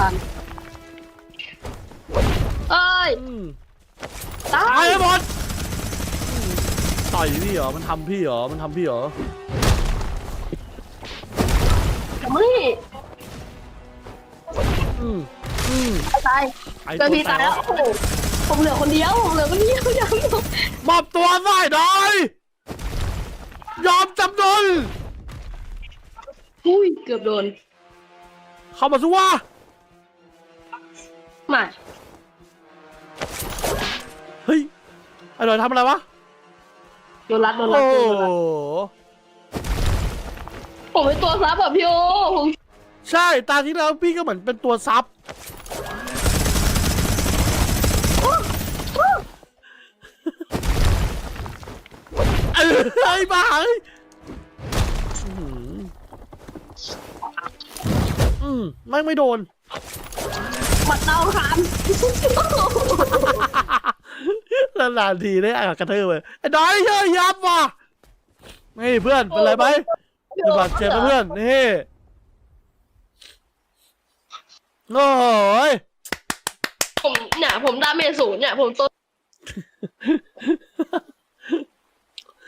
คันเอ้ยอืมตาตายยให้หมดอืมต่อยพี่เหรอ มันทำพี่เหรอ มันทำพี่เหรอไม่อืมอืมตายไอ้เจอตัวพี่แตตายกแล้วโอ้โหผมเหลือคนเดียวผมเหลือคนเดียวยังมอบตัวได้หน่อยยอมจำนน อุ้ยเกือบโดนเข้ามาสิวะ มาเฮ้ยไอ้หน่อยทำอะไรวะโดนรัดโดนรัโอ้ดโดนโหรัดผมเป็นตัวซับแบบพี่โอผมใช่ตาที่แล้วพี่ก็เหมือนเป็นตัวซับเอ้ยไอ้บ้าเอ้ยอื้อหืออืมไม่งไม่โดน หมัดดาวคานนานๆทีได้อะกระเทือไปไอ้น้อยเยอะยับว่ะนี่เพื่อนเป็นไรไหมเป็นบาดเจ็บนะเพื่อนนี่โอ้ยผมเนี่ยผมดาเมจศูนย์เนี่ยผมตัว